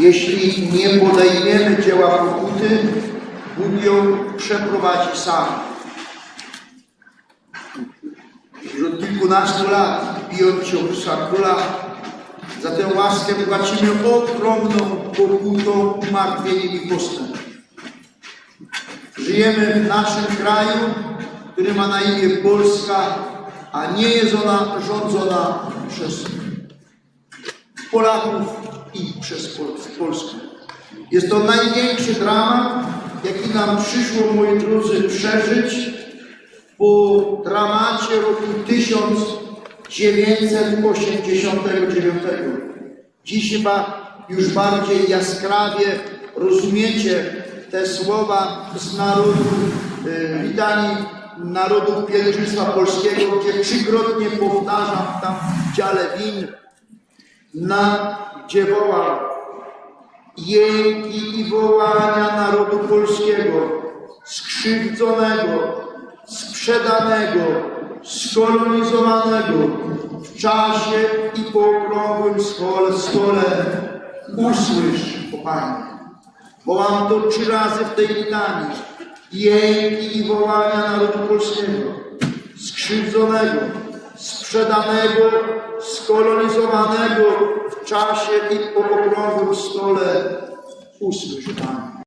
jeśli nie podejmiemy dzieła pokuty, Bóg ją przeprowadzi sam. Już od kilkunastu lat, bijąc Chrystusa Króla, za tę łaskę płacimy ogromną pokutą, umartwieniem i. Żyjemy w naszym kraju, który ma na imię Polska, a nie jest ona rządzona przez Polaków i przez Pol- Polskę. Jest to największy dramat, jaki nam przyszło, moi drodzy, przeżyć po dramacie roku 1989. Dziś chyba już bardziej jaskrawie rozumiecie te słowa z narodu, y, litanii narodów pielgrzymstwa polskiego, gdzie trzykrotnie powtarzam tam w dziale win, na gdzie wołam jęki i wołania narodu polskiego, skrzywdzonego, sprzedanego, skolonizowanego w czasie i po okrągłym stole, stole usłysz, o Panie. Wołam to trzy razy w tej litanii. Jęki i wołania narodu polskiego, skrzywdzonego, sprzedanego, skolonizowanego w czasie i po okrągłym stole usłysz, Panie.